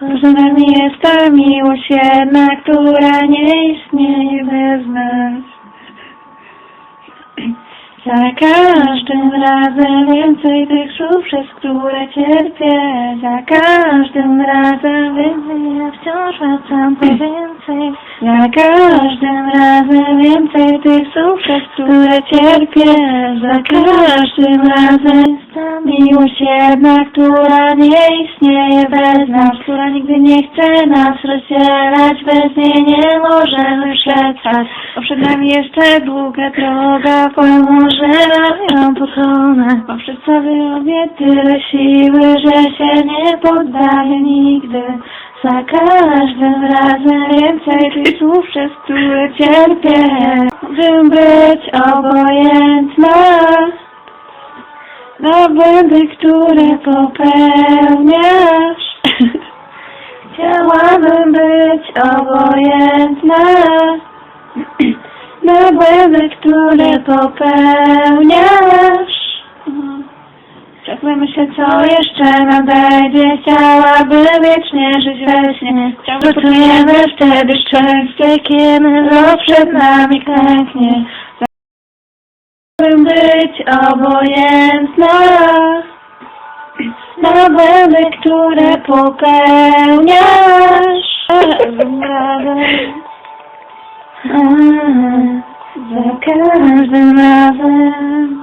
Poza nami jest ta miłość jedna, która nie istnieje bez nas. Za każdym razem więcej tych słów, przez które cierpię. Za każdym razem więcej, ja wciąż wracam więcej. Za każdym razem więcej tych słów, które cierpię. Za każdym razem ta miłość jedna, która nie istnieje bez nas, która nigdy nie chce nas rozdzielać. Bez niej nie możemy przetrwać, bo przed nami jeszcze długa droga, pomimo, że ją pokonę. Bo przed sobie tyle siły, że się nie poddaję nigdy. Za każdym razem więcej tych słów, przez które cierpię. Bym być obojętna na błędy, które popełniasz. Chciałabym być obojętna na błędy, które popełniasz. Ciągle myślę, co jeszcze nadejdzie. Chciałabym wiecznie żyć we śnie. Gotujemy wtedy szczęście, kiedy lo przed nami klęknie. Chciałabym być obojętna na błędy, które popełniasz. Za każdym razem